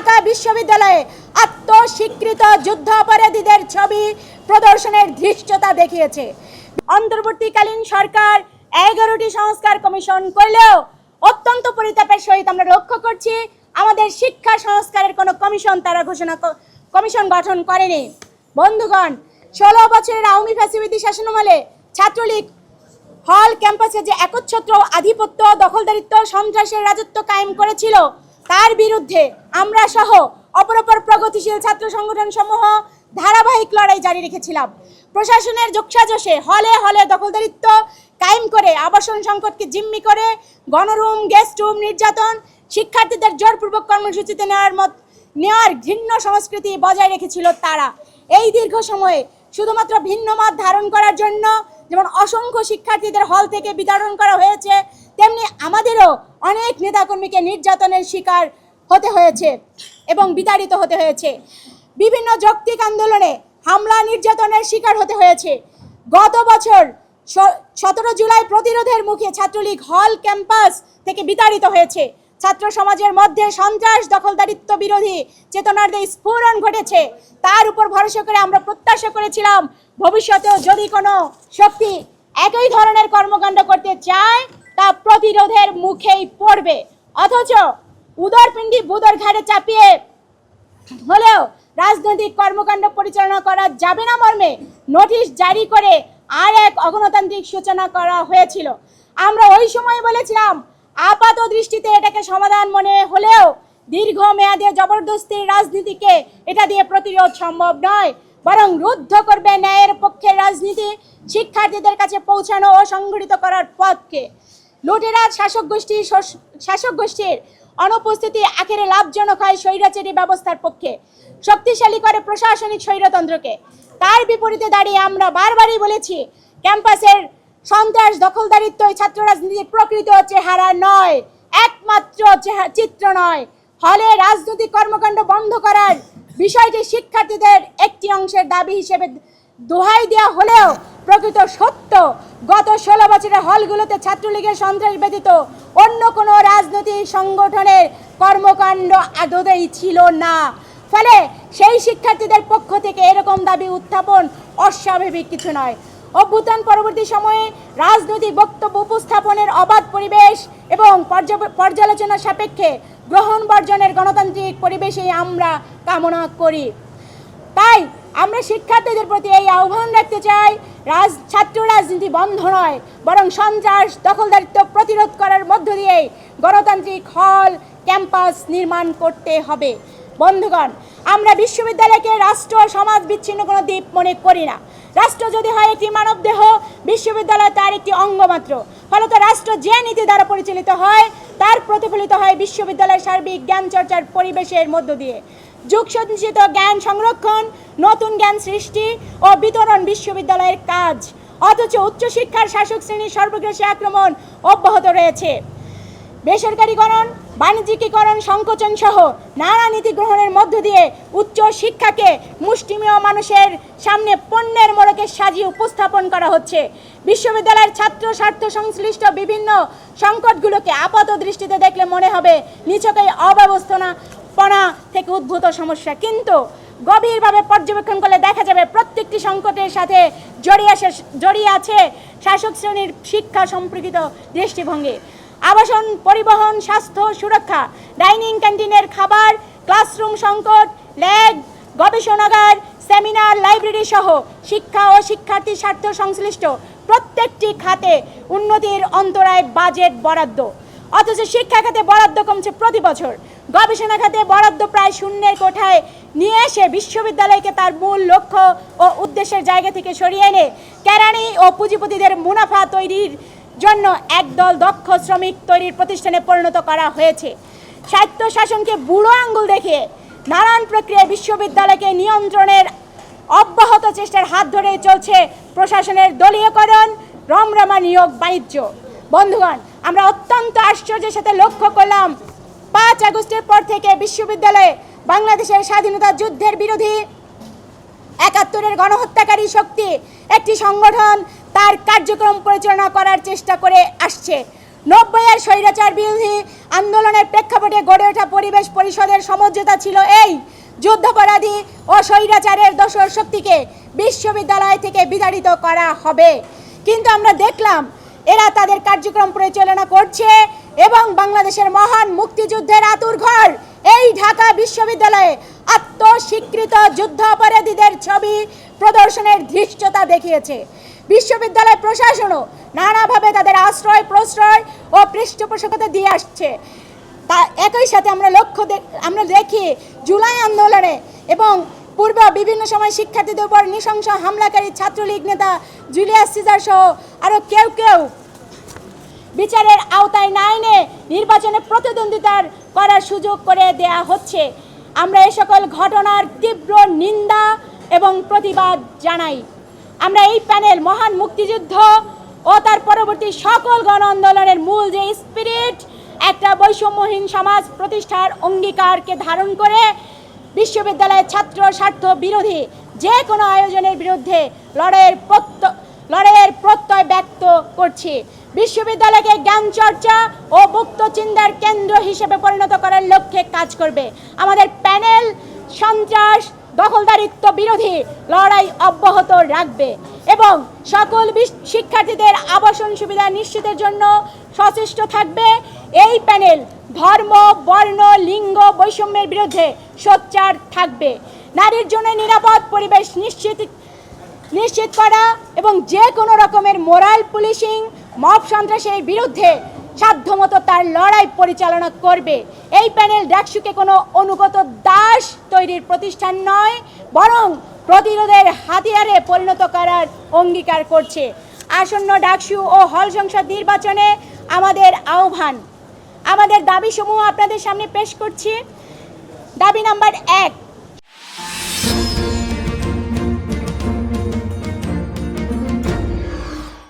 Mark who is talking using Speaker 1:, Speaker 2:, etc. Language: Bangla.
Speaker 1: ঢাকা বিশ্ববিদ্যালয়ে আত্মস্বীকৃত যুদ্ধাপরাধীদের ছবি প্রদর্শনের ধৃষ্টতা দেখিয়েছে। অন্তর্বর্তীকালীন সরকার এগারোটি সংস্কার কমিশন করলেও অত্যন্ত পরিতাপের সহিত আমরা লক্ষ্য করছি, আমাদের শিক্ষা সংস্কারের কোনো কমিশন তারা ঘোষণা কমিশন গঠন করেনি। বন্ধুগণ, ষোলো বছরের আওয়ামী ফ্যাসিলিটি শাসনামলে ছাত্রলীগ হল ক্যাম্পাসে যে একচ্ছত্র আধিপত্য, দখলদারিত্ব, সন্ত্রাসের রাজত্ব কায়েম করেছিল তার বিরুদ্ধে আমরা সহ অপরপর প্রগতিশীল ছাত্র সংগঠন সমূহ ধারাবাহিক লড়াই জারি রেখেছিলাম। প্রশাসনের যোগসাজশে হলে হলে দখলদারিত্ব কায়েম করে আবাসন সংকটকে জিম্মি করে গণরুম, গেস্ট রুম নির্যাতন, শিক্ষার্থীদের জোরপূর্বক কর্মসূচিতে নেওয়ার মত, নেওয়ার ঘৃণ্য সংস্কৃতি বজায় রেখেছিল তারা। এই দীর্ঘ সময়ে শুধুমাত্র ভিন্ন মত ধারণ করার জন্য যেমন অসংখ্য শিক্ষার্থীদের হল থেকে বিতরণ করা হয়েছে, তেমনি আমাদেরও অনেক নেতাকর্মীকে নির্যাতনের শিকার হতে হয়েছে এবং বিতাড়িত হতে হয়েছে। বিভিন্ন যৌক্তিক আন্দোলনে হামলা, নির্যাতনের শিকার হতে হয়েছে। গত বছর সতেরো জুলাই প্রতিরোধের মুখে ছাত্রলীগ হল ক্যাম্পাস থেকে বিতাড়িত হয়েছে। ছাত্র সমাজের মধ্যে সন্ত্রাস, দখলদারিত্ব বিরোধী চেতনার যে স্ফুরণ ঘটেছে, তার উপর ভরসা করে আমরা প্রত্যাশা করেছিলাম, ভবিষ্যতেও যদি কোনো শক্তি একই ধরনের কর্মকাণ্ড করতে চায়, তা প্রতিরোধের মুখেই পড়বে। অথচ উদরপিণ্ডি বুদর ঘাড়ে চাপিয়ে হলেও রাজনৈতিক কর্মকাণ্ড পরিচালনা করা যাবে না মর্মে নোটিশ জারি করে আর এক অগণতান্ত্রিক সূচনা করা হয়েছিল। আমরা ওই সময় বলেছিলাম আপাত দৃষ্টিতে এটাকে সমাধান মনে হলেও দীর্ঘ মেয়াদে জবরদস্তির রাজনীতিকে এটা দিয়ে প্রতিরোধ সম্ভব নয়, বরং রুদ্ধ করবে ন্যায়ের পক্ষের রাজনীতি শিক্ষার্থীদের কাছে পৌঁছানো ও সংগঠিত করার পথকে। লুটেরা শাসক গোষ্ঠী শাসক গোষ্ঠীর অনুপস্থিতি আখেরে লাভজনক হয় স্বৈরাচারী ব্যবস্থার পক্ষে, শক্তিশালী করে প্রশাসনিক স্বৈরতন্ত্রকে। তার বিপরীতে দাঁড়িয়ে আমরা বারবারই বলেছি, ক্যাম্পাসের সন্ত্রাস দখলদারিত্বই ছাত্র রাজনীতির প্রকৃত চেহারা নয়, একমাত্র চিত্র নয়। ফলে রাজনৈতিক কর্মকাণ্ড বন্ধ করার বিষয়টি শিক্ষার্থীদের একটি অংশের দাবি হিসেবে দোহাই দেওয়া হলেও প্রকৃত সত্য, গত ষোলো বছরের হলগুলোতে ছাত্রলীগের সন্ত্রাস ব্যতীত অন্য কোনো রাজনৈতিক সংগঠনের কর্মকাণ্ড আদতেই ছিল না। ফলে সেই শিক্ষার্থীদের পক্ষ থেকে এরকম দাবি উত্থাপন অস্বাভাবিক কিছু নয়। অভ্যুত্থান পরবর্তী সময়ে রাজনৈতিক বক্তব্য উপস্থাপনের অবাধ পরিবেশ এবং পর্যালোচনা সাপেক্ষে গ্রহণ বর্জনের গণতান্ত্রিক পরিবেশে আমরা কামনা করি। তাই আমরা শিক্ষার্থীদের প্রতি এই আহ্বান রাখতে চাই, রাজ, ছাত্র রাজনীতি বন্ধ নয়, বরং সন্ত্রাস, দখলদারিত্ব প্রতিরোধ করার মধ্য দিয়েই গণতান্ত্রিক হল ক্যাম্পাস নির্মাণ করতে হবে। বন্ধুগণ আমরা বিশ্ববিদ্যালয়কে রাষ্ট্র সমাজ বিচ্ছিন্ন কোনো দ্বীপ মনে করি না। রাষ্ট্র যদি হয় একটি মানবদেহ বিশ্ববিদ্যালয় তার একটি অঙ্গ মাত্র ফলত রাষ্ট্র যে নীতি দ্বারা পরিচালিত হয়, তার প্রতিফলিত হয় বিশ্ববিদ্যালয়ের সার্বিক জ্ঞান চর্চার পরিবেশের মধ্য দিয়ে। যুগ সঞ্চিত জ্ঞান সংরক্ষণ, নতুন জ্ঞান সৃষ্টি ও বিতরণ বিশ্ববিদ্যালয়ের কাজ। অথচ উচ্চশিক্ষার শাসক শ্রেণির সর্বগ্রাসী আক্রমণ অব্যাহত রয়েছে। বেসরকারীকরণ, বাণিজ্যিকীকরণ, সংকোচন সহ নানা নীতি গ্রহণের মধ্য দিয়ে উচ্চ শিক্ষাকে মুষ্টিমেয় মানুষের সামনে পণ্যের মোড়কে সাজিয়ে উপস্থাপন করা হচ্ছে। বিশ্ববিদ্যালয়ের ছাত্র স্বার্থ সংশ্লিষ্ট বিভিন্ন সংকটগুলোকে আপাত দৃষ্টিতে দেখলে মনে হবে, নিছকই অব্যবস্থাপনা থেকে উদ্ভূত সমস্যা। কিন্তু গভীরভাবে পর্যবেক্ষণ করলে দেখা যাবে, প্রত্যেকটি সংকটের সাথে জড়িয়ে জড়িয়ে আছে শাসক শ্রেণির শিক্ষা সম্পর্কিত দৃষ্টিভঙ্গি। আবাসন, পরিবহন, স্বাস্থ্য, সুরক্ষা, ডাইনিং ক্যান্টিনের খাবার, ক্লাসরুম সংকট, ল্যাব, গবেষণাগার, সেমিনার, লাইব্রেরি সহ শিক্ষা ও শিক্ষার্থী স্বার্থ সংশ্লিষ্ট প্রত্যেকটি খাতে উন্নতির অন্তরায় বাজেট বরাদ্দ। অথচ শিক্ষা খাতে বরাদ্দ কমছে প্রতি বছর। গবেষণা খাতে বরাদ্দ প্রায় শূন্যের কোঠায় নিয়ে এসে বিশ্ববিদ্যালয়কে তার মূল লক্ষ্য ও উদ্দেশ্যের জায়গা থেকে সরিয়ে এনে কেরানি ও পুঁজিপতিদের মুনাফা তৈরির জন্য একদল দক্ষ শ্রমিক তৈরির প্রতিষ্ঠানে পরিণত করা হয়েছে। স্বায়ত্ত শাসনকে বুড়ো আঙ্গুল দেখে নানান প্রক্রিয়ায় বিশ্ববিদ্যালয়কে নিয়ন্ত্রণের অব্যাহত চেষ্টার হাত ধরে চলছে প্রশাসনের দলীয়করণ, রমরমা নিয়োগ বাণিজ্য। বন্ধুগণ, আমরা অত্যন্ত আশ্চর্যের সাথে লক্ষ্য করলাম, পাঁচ আগস্টের পর থেকে বিশ্ববিদ্যালয়ে বাংলাদেশের স্বাধীনতা যুদ্ধের বিরোধী একাত্তরের গণহত্যাকারী শক্তি, একটি সংগঠন তার কার্যক্রম পরিচালনা করার চেষ্টা করে আসছে। নব্বইয়ের স্বৈরাচার বিরোধী আন্দোলনের প্রেক্ষাপটে গড়ে ওঠা পরিবেশ পরিষদের সমঝোতা ছিল এই। যুদ্ধাপরাধী ও স্বৈরাচারের দোসর শক্তিকে বিশ্ববিদ্যালয় থেকে বিতাড়িত করা হবে। কিন্তু আমরা দেখলাম, এরা তাদের কার্যক্রম পরিচালনা করছে এবং বাংলাদেশের মহান মুক্তিযুদ্ধের আতুর ঘর। এই ঢাকা বিশ্ববিদ্যালয়ে আত্মস্বীকৃত যুদ্ধাপরাধীদের ছবি প্রদর্শনের ধৃষ্টতা দেখিয়েছে। বিশ্ববিদ্যালয় প্রশাসনও নানাভাবে তাদের আশ্রয়, প্রশ্রয় ও পৃষ্ঠপোষকতা দিয়ে আসছে। তা একই সাথে আমরা লক্ষ্য আমরা দেখি জুলাই আন্দোলনে এবং পূর্বে বিভিন্ন সময় শিক্ষার্থীদের উপর নৃশংস হামলাকারী ছাত্রলীগ নেতা জুলিয়াস সিজার সহ আরও কেউ কেউ বিচারের আওতায় না এনে নির্বাচনে প্রতিদ্বন্দ্বিতার করার সুযোগ করে দেয়া হচ্ছে। আমরা এ সকল ঘটনার তীব্র নিন্দা এবং প্রতিবাদ জানাই। আমরা এই প্যানেল মহান মুক্তিযুদ্ধ ও তার পরবর্তী সকল গণ আন্দোলনের মূল যে স্পিরিট একটা বৈষম্যহীন সমাজ প্রতিষ্ঠার অঙ্গীকারকে ধারণ করে বিশ্ববিদ্যালয়ের ছাত্র স্বার্থ বিরোধী যে কোনো আয়োজনের বিরুদ্ধে লড়াইয়ের প্রত্য, লড়াইয়ের প্রত্যয় ব্যক্ত করছি। বিশ্ববিদ্যালয়কে জ্ঞান চর্চা ও মুক্ত চিন্তার কেন্দ্র হিসেবে পরিণত করার লক্ষ্যে কাজ করবে। আমাদের প্যানেল সন্ত্রাস দখলদারিত্ব বিরোধী লড়াই অব্যাহত রাখবে এবং সকল শিক্ষার্থীদের আবাসন সুবিধা নিশ্চিতের জন্য সচেষ্ট থাকবে। এই প্যানেল ধর্ম, বর্ণ, লিঙ্গ বৈষম্যের বিরুদ্ধে সোচ্চার থাকবে। নারীর জন্য নিরাপদ পরিবেশ নিশ্চিত নিশ্চিত করা এবং যে কোনো রকমের মোরাল পুলিশিং, মব সন্ত্রাসের বিরুদ্ধে সাধ্যমতো তার লড়াই পরিচালনা করবে। এই প্যানেল ডাকসুকে কোনো অনুগত দাস তৈরির প্রতিষ্ঠান নয়, বরং প্রতিরোধের হাতিয়ারে পরিণত করার অঙ্গীকার করছে। আসন্ন ডাকসু ও হল সংসদ নির্বাচনে আমাদের আহ্বান। আমাদের দাবিসমূহ আপনাদের সামনে পেশ করছি। দাবি নাম্বার এক